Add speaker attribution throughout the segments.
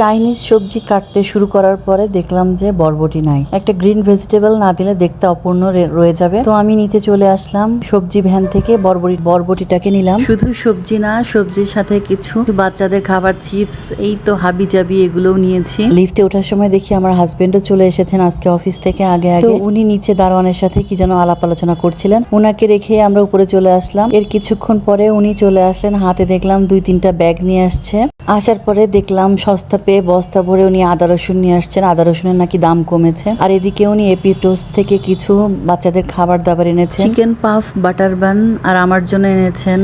Speaker 1: Chinese সবজি কাটতে শুরু করার পরে দেখলাম যে বরবটি নাই। একটা গ্রিন ভেজিটেবল না দিলে দেখতে অপূর্ণ রয়ে যাবে। তো আমি নিচে চলে আসলাম, সবজি ভ্যান থেকে বরবটি বরবটিটাকে নিলাম। শুধু সবজি না, সবজির সাথে কিছু বাচ্চাদের খাবার, চিপস, এই তো হাবি জাবি এগুলোও নিয়েছি। লিফটে ওঠার সময় দেখি আমার হাজবেন্ডও চলে এসেছেন আজকে অফিস থেকে আগে আগে। উনি নিচে দারোয়ানের সাথে কি যেন আলাপ আলোচনা করছিলেন। ওনাকে রেখে আমরা উপরে চলে আসলাম। এর কিছুক্ষণ পরে উনি চলে আসলেন, হাতে দেখলাম দুই তিনটা ব্যাগ নিয়ে আসছে। আসার পরে দেখলাম সস্তা পেয়ে বস্তা ভরে উনি আদা রসুন নিয়ে আসছেন। আদা রসুনের নাকি দাম কমেছে। আর এদিকে উনি এপি টোস্ট থেকে কিছু বাচ্চাদের খাবার দাবার এনেছেন। চিকেন পাফ, বাটার বান, আর আমার জন্য এনেছেন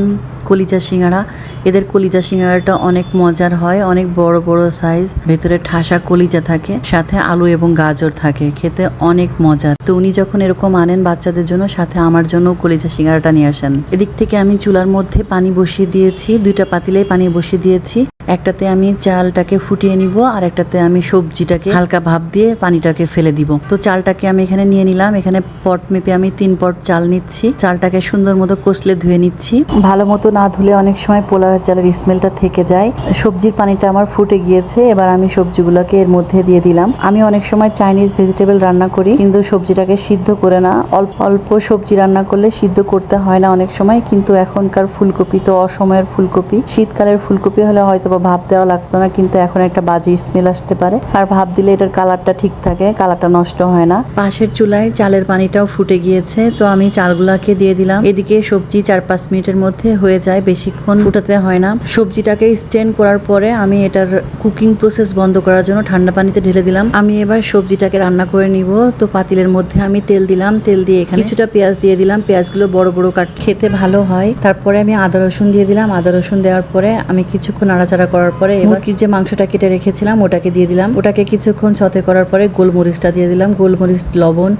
Speaker 1: কলিজা সিঙ্গাড়া এদের কলিজা সিঙ্গাড়াটা অনেক মজার হয়, অনেক বড় বড় সাইজ ভেতরে ঠাসা কলিজা থাকে, সাথে আলু এবং গাজর থাকে, খেতে অনেক মজার। তো উনি যখন এরকম আনেন বাচ্চাদের জন্য, সাথে আমার জন্য কলিজা সিঙ্গাড়াটা নিয়ে আসেন। এদিক থেকে আমি চুলার মধ্যে পানি বসিয়ে দিয়েছি, দুইটা পাতিলে পানি বসিয়ে দিয়েছি। একটাতে আমি চালটাকে ফুটিয়ে নিব, আর একটাতে আমি সবজিটাকে হালকা ভাপ দিয়ে পানিটাকে ফেলে দিব। তো চালটাকে আমি এখানে নিয়ে নিলাম, এখানে পট মেপে আমি তিন পট চাল নিচ্ছি। চালটাকে সুন্দর মতো কষলে ধুয়ে নিচ্ছি। ভালো মতো না ধুলে অনেক সময় পোলাও চালের স্মেলটা থেকে যায়। সবজির পানিটা আমার ফুটে গিয়েছে, এবার আমি সবজিগুলোকে এর মধ্যে দিয়ে দিলাম। আমি অনেক সময় চাইনিজ ভেজিটেবল রান্না করি, কিন্তু সবজিটাকে সিদ্ধ করে না। অল্প অল্প সবজি রান্না করলে সিদ্ধ করতে হয় না অনেক সময়, কিন্তু এখনকার ফুলকপি তো অসময়ের ফুলকপি। শীতকালের ফুলকপি হলে হয়তো বা ভাপ দেওয়া লাগতো না, কিন্তু এখন একটা বাজে স্মেল আসতে পারে। আর ভাপ দিলে এটার কালারটা ঠিক থাকে, কালারটা নষ্ট হয় না। পাশের চুলায় চালের পানিটাও ফুটে গিয়েছে, তো আমি চালগুলাকে দিয়ে দিলাম। এদিকে সবজি চার পাঁচ মিনিটের মধ্যে হয়ে যায় বেশিক্ষণ ফুটাতে হয় না। সবজিটাকে স্টেন করার পরে আমি এটার কুকিং প্রসেস বন্ধ করার জন্য ঠান্ডা পানিতে ঢেলে দিলাম। আমি এবার সবজিটাকে রান্না করে নিব। তো পাতিলের মধ্যে আমি তেল দিলাম। তেল দিয়ে এখানে কিছুটা পেঁয়াজ দিয়ে দিলাম। পেঁয়াজগুলো বড় বড় কাট খেতে ভালো হয়। তারপরে আমি আদা, রসুন দিয়ে দিলাম। আদা, রসুন দেওয়ার পরে আমি কিছুক্ষণ নাড়াচাড়া করার পরে মুরগির যে মাংসটা কেটে রেখেছিলাম, ওটাকে দিয়ে দিলাম। ওটাকে কিছুক্ষণ সতে করার পরে গোলমরিচটা দিয়ে দিলাম। গোলমরিচ, লবণ,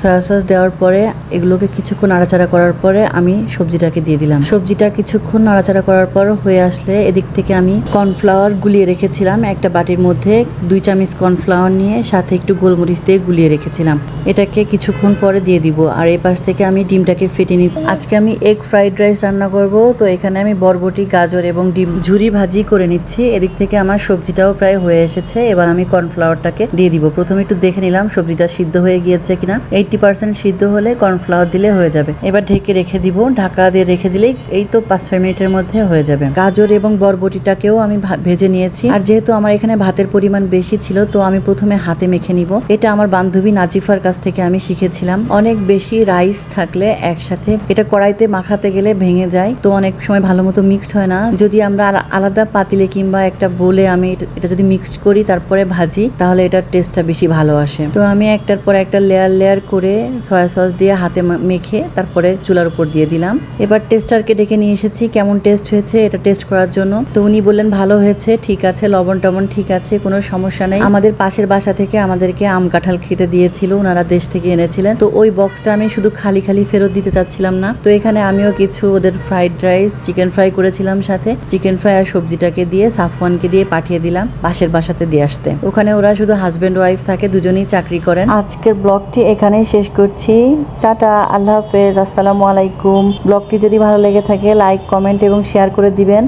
Speaker 1: সয়া সস দেওয়ার পরে এগুলোকে কিছুক্ষণ নাড়াচাড়া করার পরে আমি সবজিটাকে দিয়ে দিলাম। সবজিটা কিছুক্ষণ নাড়াচাড়া করার পর হয়ে আসলে এদিক থেকে আমি কর্নফ্লাওয়ার গুলিয়ে রেখেছিলাম। একটা বাটির মধ্যে দুই চামচ কর্নফ্লাওয়ার নিয়ে সাথে একটু গোলমরিচ দিয়ে গুলিয়ে রেখেছিলাম। এটাকে কিছুক্ষণ পরে দিয়ে দিব। আর এই পাশ থেকে আমি ডিমটাকে ফেটে নিই আজকে আমি এগ ফ্রাইড রাইস রান্না করব। তো এখানে আমি বরবটি, গাজর এবং ডিম ঝুরি ভাজি করে নিচ্ছি। এদিক থেকে আমার সবজিটাও প্রায় হয়ে এসেছে। এবার আমি কর্নফ্লাওয়ারটাকে দিয়ে দিব। প্রথমে একটু দেখে নিলাম সবজিটা সিদ্ধ হয়ে গিয়েছে কিনা। এইটটি পার্সেন্ট সিদ্ধ হলে কর্নফ্লাওয়ার দিলে হয়ে যাবে। এবার ঢেকে রেখে দিব। ঢাকা দিয়ে রেখে দিলেই এই তো পাঁচ ছয় মিনিটের মধ্যে হয়ে যাবে। গাজর এবং বরবটিটাকেও আমি ভেজে নিয়েছি। আর যেহেতু আমার এখানে ভাতের পরিমাণ বেশি ছিল, তো আমি প্রথমে হাতে মেখে নিব। এটা আমার বান্ধবী নাজিফার কাছ থেকে আমি শিখেছিলাম। অনেক বেশি রাইস থাকলে একসাথে, এটা কড়াইতে মাখাতে গেলে ভেঙে যায়। তো অনেক সময় ভালো মতো মিক্সড হয় না। যদি আমরা আলাদা পাতিলে কিংবা একটা বলে আমি এটা- যদি মিক্সড করি, তারপরে ভাজি, তাহলে এটার টেস্টটা বেশি ভালো আসে। তো আমি একটার পর একটা লেয়ার লেয়ার করে সয়া সস দিয়ে হাতে মেখে তারপরে চুলার উপর দিয়ে দিলাম। এবার টেস্টারকে ডেকে নিয়ে এসেছি, কেমন টেস্ট হয়েছে এটা টেস্ট করার জন্য। তো উনি বললেন, ভালো হয়েছে, ঠিক আছে, লবণ টবণ ঠিক আছে, কোনো সমস্যা নেই। আমাদের পাশের বাসা থেকে আমাদেরকে আম কাঁঠাল খেতে দিয়েছিল ওনারা দেশ থেকে এনেছিলেন। তো ওই বক্সটা আমি শুধু খালি খালি ফেরত দিতে চাচ্ছিলাম না। তো এখানে আমিও কিছু ওদের ফ্রাইড রাইস চিকেন ফ্রাই করেছিলাম সাথে। চিকেন ফ্রাই আর সবজিটাকে দিয়ে সাফওয়ানকে দিয়ে পাঠিয়ে দিলাম পাশের বাসাতে দিয়ে আসতে। ওখানে ওরা শুধু হাজবেন্ড ওয়াইফ থাকে, দুজনেই চাকরি করেন। আজকের ব্লগটি এখানেই শেষ করছি। টাটা, আল্লাহ হাফেজ, আসসালামু আলাইকুম। ব্লগটি যদি ভালো লেগে থাকে লাইক কমেন্ট এবং শেয়ার করে দিবেন।